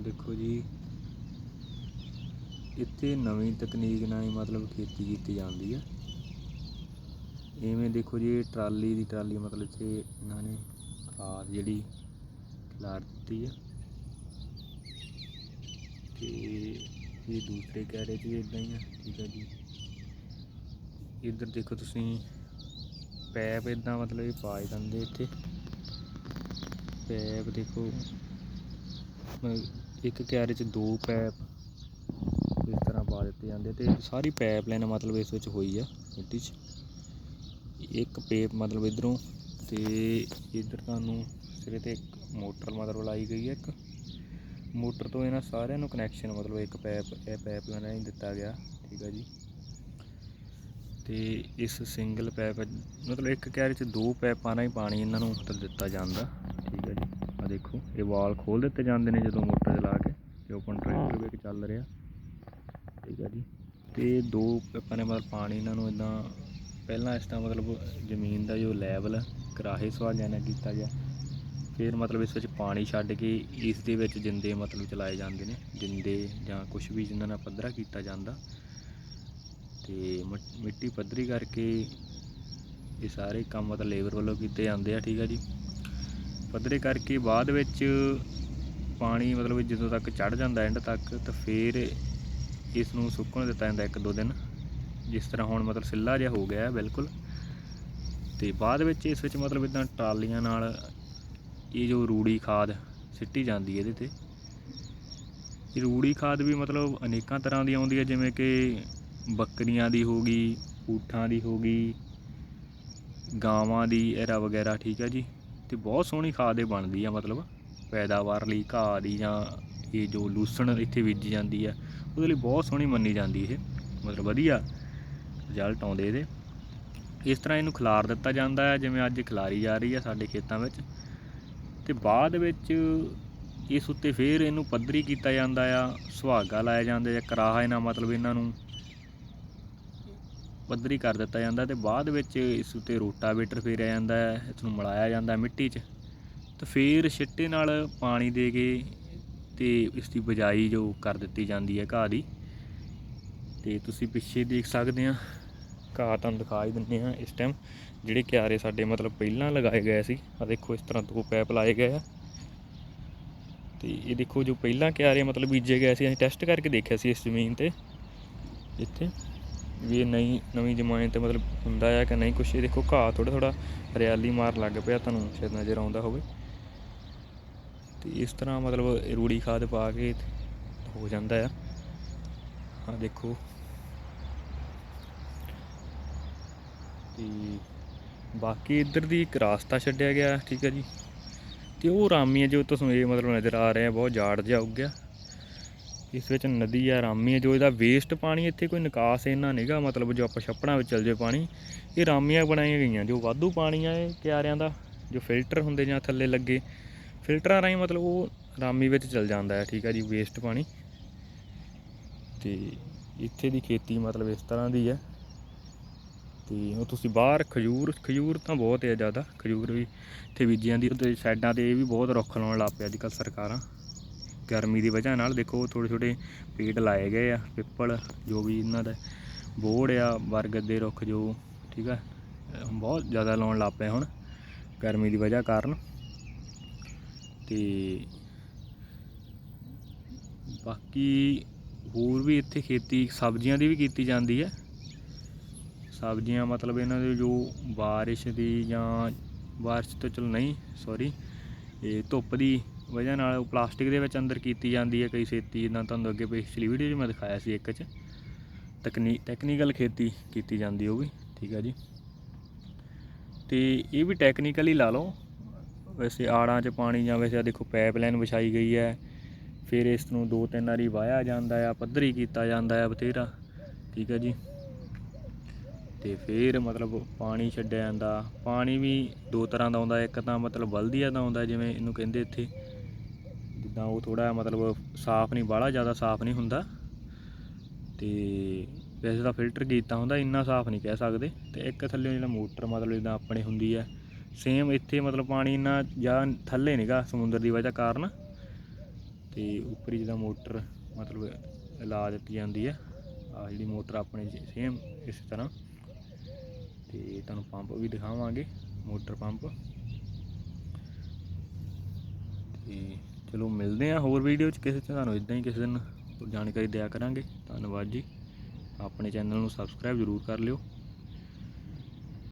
ਦੇਖੋ ਜੀ। ਇੱਥੇ ਨਵੀਂ ਤਕਨੀਕ ਨਾਲ ਹੀ ਮਤਲਬ ਖੇਤੀ ਕੀਤੀ ਜਾਂਦੀ ਆ। ਇਵੇਂ ਦੇਖੋ ਜੀ ਟਰਾਲੀ ਦੀ ਟਰਾਲੀ ਮਤਲਬ ਇੱਥੇ ਇਹਨਾਂ ਨੇ ਖਾਦ ਜਿਹੜੀ ਖਿਲਾਰ ਦਿੱਤੀ ਆ। ਤੇ ਇਹ ਦੂਸਰੇ ਕੈਰੇ 'ਚ ਵੀ ਇਦਾਂ ਹੀ ਆ, ਠੀਕ ਆ ਜੀ। ਇੱਧਰ ਦੇਖੋ ਤੁਸੀਂ, ਪੈਪ ਇਦਾਂ ਮਤਲਬ ਇਹ ਪਾ ਦਿੰਦੇ ਇੱਥੇ। ਪੈਪ ਦੇਖੋ ਇੱਕ ਕਿਆਰੇ 'ਚ ਦੋ ਪੈਪ ਇਸ ਤਰ੍ਹਾਂ ਪਾ ਦਿੱਤੇ ਜਾਂਦੇ ਤੇ ਸਾਰੀ ਪਾਈਪ ਲਾਈਨ ਮਤਲਬ ਇਸ ਵਿੱਚ ਹੋਈ ਆ, ਮਿੱਟੀ 'ਚ। ਇੱਕ ਪੇਪ ਮਤਲਬ ਇਧਰੋਂ ਤੇ ਇਧਰ ਤੁਹਾਨੂੰ ਸਿਰੇ ਤੇ ਇੱਕ ਮੋਟਰ ਮਤਲਬ ਲਾਈ ਗਈ ਹੈ ਇੱਕ। ਮੋਟਰ ਤੋਂ ਇਹਨਾਂ ਸਾਰਿਆਂ ਨੂੰ ਕਨੈਕਸ਼ਨ ਮਤਲਬ ਇੱਕ ਪੈਪ ਇਹ ਪੈਪ ਲਾਈਨ ਹੀ ਦਿੱਤਾ ਗਿਆ, ਠੀਕ ਆ ਜੀ। ਤੇ ਇਸ ਸਿੰਗਲ ਪੈਪ ਮਤਲਬ ਇੱਕ ਕਿਆਰੇ 'ਚ ਦੋ ਪੈਪਾਂ ਰਾਹੀਂ ਪਾਣੀ ਇਹਨਾਂ ਨੂੰ ਮਤਲਬ ਦਿੱਤਾ ਜਾਂਦਾ, ਠੀਕ ਆ ਜੀ। ਦੇਖੋ ਇਹ ਵਾਲ ਖੋਲ ਦਿੱਤੇ ਜਾਂਦੇ ਨੇ ਜਦੋਂ ਮੋਟਰ ਚਲਾ ਕੇ ਤੇ ਓਪਨ ਟਰੈਕਟਰ ਵੀ ਚੱਲ ਰਿਹਾ। ਠੀਕ ਹੈ ਜੀ। ਤੇ ਦੋ ਪੈਪਾਂ ਨੇ ਮਤਲਬ ਪਾਣੀ ਇਹਨਾਂ ਨੂੰ ਇਦਾਂ ਪਹਿਲਾਂ ਇਸ ਤਰ੍ਹਾਂ ਮਤਲਬ ਜ਼ਮੀਨ ਦਾ ਜੋ ਲੈਵਲ ਕਰਾਹੇ ਸੁਹਾਗਿਆਂ ਨਾਲ ਕੀਤਾ ਗਿਆ। ਫਿਰ ਮਤਲਬ ਇਸ ਵਿੱਚ ਪਾਣੀ ਛੱਡ ਕੇ ਇਸ ਦੇ ਵਿੱਚ ਜਿੰਦੇ ਮਤਲਬ ਚਲਾਏ ਜਾਂਦੇ ਨੇ ਜਿੰਦੇ ਜਾਂ ਕੁਝ ਵੀ ਜਿਨ੍ਹਾਂ ਨਾਲ ਪੱਧਰਾ ਕੀਤਾ ਜਾਂਦਾ। ਤੇ ਮਿੱਟੀ ਪੱਧਰੀ ਕਰਕੇ ਇਹ ਸਾਰੇ ਕੰਮ ਮਤਲਬ ਲੇਬਰ ਵੱਲੋਂ ਕੀਤੇ ਜਾਂਦੇ ਆ ਠੀਕ ਆ ਜੀ। ਪੱਧਰੇ ਕਰਕੇ ਬਾਅਦ ਵਿੱਚ ਪਾਣੀ ਮਤਲਬ ਜਦੋਂ ਤੱਕ ਚੜ ਜਾਂਦਾ ਐਂਡ ਤੱਕ, ਤਾਂ ਫਿਰ ਇਸ ਨੂੰ ਸੁੱਕਣ ਦਿੱਤਾ ਜਾਂਦਾ ਇੱਕ ਦੋ ਦਿਨ। ਜਿਸ ਤਰ੍ਹਾਂ ਹੁਣ ਮਤਲਬ ਸਿੱਲਾ ਜਿਹਾ ਹੋ ਗਿਆ ਬਿਲਕੁਲ। ਤੇ ਬਾਅਦ ਵਿੱਚ ਇਸ ਵਿੱਚ ਮਤਲਬ ਇਦਾਂ ਟਰਾਲੀਆਂ ਨਾਲ ਇਹ ਜੋ ਰੂੜੀ ਖਾਦ ਸਿੱਟੀ ਜਾਂਦੀ ਹੈ ਇਹਦੇ ਤੇ। ਇਹ ਰੂੜੀ ਖਾਦ ਵੀ ਮਤਲਬ ਅਨੇਕਾਂ ਤਰ੍ਹਾਂ ਦੀ ਆਉਂਦੀ ਹੈ, ਜਿਵੇਂ ਕਿ ਬੱਕਰੀਆਂ ਦੀ ਹੋ ਗਈ, ਊਠਾਂ ਦੀ ਹੋ ਗਈ, ਗਾਵਾਂ ਦੀ, ਐਰਾ ਵਗੈਰਾ, ਠੀਕ ਹੈ ਜੀ। ਤੇ ਬਹੁਤ ਸੋਹਣੀ ਖਾਦ ਇਹ ਬਣਦੀ ਆ, ਮਤਲਬ ਪੈਦਾਵਾਰ ਲਈ ਘਾਹ ਦੀ ਜਾਂ ਇਹ ਜੋ ਲੂਸਣ ਇੱਥੇ ਬੀਜੀ ਜਾਂਦੀ ਆ, ਉਹਦੇ ਲਈ ਬਹੁਤ ਸੋਹਣੀ ਮੰਨੀ ਜਾਂਦੀ ਇਹ, ਮਤਲਬ ਵਧੀਆ ਰਿਜ਼ਲਟ ਆਉਂਦੇ ਇਹਦੇ। ਇਸ ਤਰ੍ਹਾਂ ਇਹਨੂੰ ਖਿਲਾਰ ਦਿੱਤਾ ਜਾਂਦਾ ਹੈ ਜਿਵੇਂ ਅੱਜ ਖਿਲਾਰੀ ਜਾ ਰਹੀ ਹੈ ਸਾਡੇ ਖੇਤਾਂ ਵਿੱਚ, ਤੇ ਬਾਅਦ ਵਿੱਚ ਇਸ ਉੱਤੇ ਫੇਰ ਇਹਨੂੰ ਪੱਧਰੀ ਕੀਤਾ ਜਾਂਦਾ ਆ, ਸੁਹਾਗਾ ਲਾਇਆ ਜਾਂਦਾ ਜਾਂ ਕਰਾਹਾ ਇਹਨਾਂ ਮਤਲਬ ਇਹਨਾਂ ਨੂੰ। ਪੱਧਰੀ ਕਰ ਦਿੱਤਾ ਜਾਂਦਾ ਤੇ ਬਾਅਦ ਵਿੱਚ ਇਸ ਉੱਤੇ ਰੋਟਾਵੇਟਰ ਫੇਰਿਆ ਜਾਂਦਾ ਹੈ ਇਸ ਨੂੰ ਮਿਲਾਇਆ ਜਾਂਦਾ ਮਿੱਟੀ 'ਚ। ਤੇ ਫਿਰ ਛਿੱਟੇ ਨਾਲ ਪਾਣੀ ਦੇ ਕੇ ਤੇ ਇਸ ਦੀ ਬਜਾਈ ਜੋ ਕਰ ਦਿੱਤੀ ਜਾਂਦੀ ਹੈ ਘਾਹ ਦੀ। ਤੇ ਤੁਸੀਂ ਪਿੱਛੇ ਦੇਖ ਸਕਦੇ ਆ ਘਾਹ ਤੁਹਾਨੂੰ ਦਿਖਾ ਦਿੰਦੇ ਆ ਇਸ ਟਾਈਮ ਜਿਹੜੇ ਕਿਆਰੇ ਸਾਡੇ ਮਤਲਬ ਪਹਿਲਾਂ ਲਗਾਏ ਗਏ ਸੀ ਆ ਦੇਖੋ ਇਸ ਤਰ੍ਹਾਂ ਦੋ ਪੈਪ ਲਾਏ ਗਏ ਆ। ਤੇ ਇਹ ਦੇਖੋ ਜੋ ਪਹਿਲਾਂ ਕਿਆਰੇ ਮਤਲਬ ਬੀਜੇ ਗਏ ਸੀ, ਅਸੀਂ ਟੈਸਟ ਕਰਕੇ ਦੇਖਿਆ ਸੀ ਇਸ ਜ਼ਮੀਨ ਤੇ, ਇੱਥੇ। ਵੀ ਇਹ ਨਹੀਂ, ਨਵੀਂ ਜਮਾਨੇ ਤੇ ਮਤਲਬ ਹੁੰਦਾ ਆ ਕਿ ਨਹੀਂ, ਕੁਛ ਇਹ ਦੇਖੋ ਘਾਹ ਥੋੜਾ ਥੋੜਾ ਹਰਿਆਲੀ ਮਾਰ ਲੱਗ ਪਿਆ ਤੁਹਾਨੂੰ ਸ਼ਾਇਦ ਨਜ਼ਰ ਆਉਂਦਾ ਹੋਵੇ। ਤੇ ਇਸ ਤਰ੍ਹਾਂ ਮਤਲਬ ਰੂੜੀ ਖਾਦ ਪਾ ਕੇ ਹੋ ਜਾਂਦਾ ਆ। ਆ ਦੇਖੋ। ਤੇ ਬਾਕੀ ਇੱਧਰ ਦੀ ਇੱਕ ਰਾਸਤਾ ਛੱਡਿਆ ਗਿਆ, ਠੀਕ ਹੈ ਜੀ। ਤੇ ਉਹ ਰਾਮੀ ਹੈ ਜੋ ਤੁਹਾਨੂੰ ਇਹ ਮਤਲਬ ਨਜ਼ਰ ਆ ਰਿਹਾ ਬਹੁਤ ਜਾੜ ਜਿਹਾ ਉੱਗ ਗਿਆ। ਇਸ ਵਿੱਚ ਨਦੀ ਆ, ਰਾਮੀ ਹੈ ਜੋ ਇਹਦਾ ਵੇਸਟ ਪਾਣੀ, ਇੱਥੇ ਕੋਈ ਨਿਕਾਸ ਇਹਨਾਂ ਨਹੀਂਗਾ ਮਤਲਬ ਜੋ ਆਪਾਂ ਛੱਪੜਾਂ ਵਿੱਚ ਚਲ ਜੇ ਪਾਣੀ, ਇਹ ਰਾਮੀਆਂ ਬਣਾਈਆਂ ਗਈਆਂ, ਜੋ ਵਾਧੂ ਪਾਣੀ ਆ ਇਹ ਕਿਆਰਿਆਂ ਦਾ, ਜੋ ਫਿਲਟਰ ਹੁੰਦੇ ਜਾਂ ਥੱਲੇ ਲੱਗੇ ਫਿਲਟਰਾਂ ਰਾਹੀਂ ਮਤਲਬ ਉਹ ਰਾਮੀ ਵਿੱਚ ਚਲ ਜਾਂਦਾ ਹੈ, ਠੀਕ ਹੈ ਜੀ ਵੇਸਟ ਪਾਣੀ। ਤੇ ਇੱਥੇ ਦੀ ਖੇਤੀ ਮਤਲਬ ਇਸ ਤਰ੍ਹਾਂ ਦੀ ਹੈ ਤੇ ਉਹ ਤੁਸੀਂ ਬਾਹਰ ਖਜੂਰ ਖਜੂਰ ਤਾਂ ਬਹੁਤ ਹੈ ਜ਼ਿਆਦਾ, ਖਜੂਰ ਵੀ ਇੱਥੇ ਬੀਜੀ ਦੀ, ਉਹਦੇ ਸਾਈਡਾਂ ਤੇ ਇਹ ਵੀ ਬਹੁਤ ਰੁੱਖ ਲਾਉਣ ਲੱਗ ਪਿਆ ਅੱਜ ਕੱਲ੍ਹ ਸਰਕਾਰਾਂ। ਗਰਮੀ ਦੀ ਵਜ੍ਹਾ ਨਾਲ ਦੇਖੋ ਛੋਟੇ ਛੋਟੇ ਪੇੜ ਲਾਏ ਗਏ ਆ, ਪਿੱਪਲ ਜੋ ਵੀ ਇਹਨਾਂ ਦਾ ਬੋੜ ਆ ਬਰਗਦ ਦੇ ਰੁੱਖ ਜੋ, ਠੀਕ ਆ, ਬਹੁਤ ਜ਼ਿਆਦਾ ਲਾਉਣ ਲੱਗ ਪਏ ਹੁਣ ਗਰਮੀ ਦੀ ਵਜ੍ਹਾ ਕਾਰਨ। ਤੇ ਬਾਕੀ ਹੋਰ ਵੀ ਇੱਥੇ ਖੇਤੀ, ਸਬਜ਼ੀਆਂ ਦੀ ਵੀ ਕੀਤੀ ਜਾਂਦੀ ਹੈ ਸਬਜ਼ੀਆਂ ਮਤਲਬ ਇਹਨਾਂ ਦੇ ਜੋ ਬਾਰਿਸ਼ ਦੀ ਜਾਂ ਬਾਰਿਸ਼ ਤੋਂ ਚਲੋ ਨਹੀਂ ਸੌਰੀ ਇਹ ਧੁੱਪ ਦੀ ਵਜ੍ਹਾ ਨਾਲ ਉਹ ਪਲਾਸਟਿਕ ਦੇ ਵਿੱਚ ਅੰਦਰ ਕੀਤੀ ਜਾਂਦੀ ਹੈ ਕਈ ਛੇਤੀ, ਜਿੱਦਾਂ ਤੁਹਾਨੂੰ ਅੱਗੇ ਪਿਛਲੀ ਵੀਡੀਓ 'ਚ ਮੈਂ ਦਿਖਾਇਆ ਸੀ ਇੱਕ 'ਚ। ਤਕਨੀ ਟੈਕਨੀਕਲ ਖੇਤੀ ਕੀਤੀ ਜਾਂਦੀ ਉਹ ਵੀ, ਠੀਕ ਹੈ ਜੀ। ਤੇ ਇਹ ਵੀ ਟੈਕਨੀਕਲੀ ਲਾ ਲਓ, ਵੈਸੇ ਆੜਾਂ 'ਚ ਪਾਣੀ ਜਾਂ ਵੈਸੇ ਆਹ ਦੇਖੋ ਪਾਈਪਲਾਈਨ ਵਿਛਾਈ ਗਈ ਹੈ। ਫਿਰ ਇਸ ਨੂੰ ਦੋ ਤਿੰਨ ਵਾਰੀ ਵਾਹਿਆ ਜਾਂਦਾ ਆ, ਪੱਧਰੀ ਕੀਤਾ ਜਾਂਦਾ ਆ ਬਥੇਰਾ, ਠੀਕ ਹੈ ਜੀ। ਤੇ ਫਿਰ ਮਤਲਬ ਪਾਣੀ ਛੱਡਿਆ ਜਾਂਦਾ, ਪਾਣੀ ਵੀ ਦੋ ਤਰ੍ਹਾਂ ਦਾ ਆਉਂਦਾ, ਇੱਕ ਤਾਂ ਮਤਲਬ ਬਲਦੀਆ ਦਾ ਆਉਂਦਾ, ਜਿਵੇਂ ਇਹਨੂੰ ਕਹਿੰਦੇ ਇੱਥੇ ਜਿੱਦਾਂ ਉਹ ਥੋੜਾ ਮਤਲਬ ਸਾਫ਼ ਨਹੀਂ, ਬਾਹਲਾ ਜ਼ਿਆਦਾ ਸਾਫ਼ ਨਹੀਂ ਹੁੰਦਾ। ਤੇ ਵੈਸੇ ਤਾਂ ਫਿਲਟਰ ਕੀਤਾ ਹੁੰਦਾ, ਇੰਨਾ ਸਾਫ਼ ਨਹੀਂ ਕਹਿ ਸਕਦੇ। ਤੇ ਇੱਕ ਥੱਲੇ ਜਿਹੜਾ ਮੋਟਰ ਮਤਲਬ ਜਿੱਦਾਂ ਆਪਣੇ ਹੁੰਦੀ ਹੈ ਸੇਮ ਇੱਥੇ ਮਤਲਬ ਪਾਣੀ ਇੰਨਾ ਜ਼ਿਆਦਾ ਥੱਲੇ ਨਹੀਂਗਾ ਸਮੁੰਦਰ ਦੀ ਵਜ੍ਹਾ ਕਾਰਨ। ਤੇ ਉੱਪਰੀ ਜਿਹਦਾ ਮੋਟਰ ਮਤਲਬ ਲਾ ਦਿੱਤੀ ਜਾਂਦੀ ਹੈ ਆ ਜਿਹੜੀ ਮੋਟਰ ਆਪਣੇ ਸੇਮ ਇਸੇ ਤਰ੍ਹਾਂ। ਤੇ ਤੁਹਾਨੂੰ ਪੰਪ ਵੀ ਦਿਖਾਵਾਂਗੇ, ਮੋਟਰ ਪੰਪ। ਤੇ ਚਲੋ ਮਿਲਦੇ ਆ ਹੋਰ ਵੀਡੀਓ ਚ। ਕਿਸੇ 'ਚ ਤੁਹਾਨੂੰ ਇਦਾਂ ਹੀ ਕਿਸੇ ਦਿਨ ਜਾਣਕਾਰੀ ਦਿਆ ਕਰਾਂਗੇ। ਧੰਨਵਾਦ ਜੀ। ਆਪਣੇ ਚੈਨਲ ਨੂੰ ਸਬਸਕ੍ਰਾਈਬ ਜ਼ਰੂਰ ਕਰ ਲਿਓ।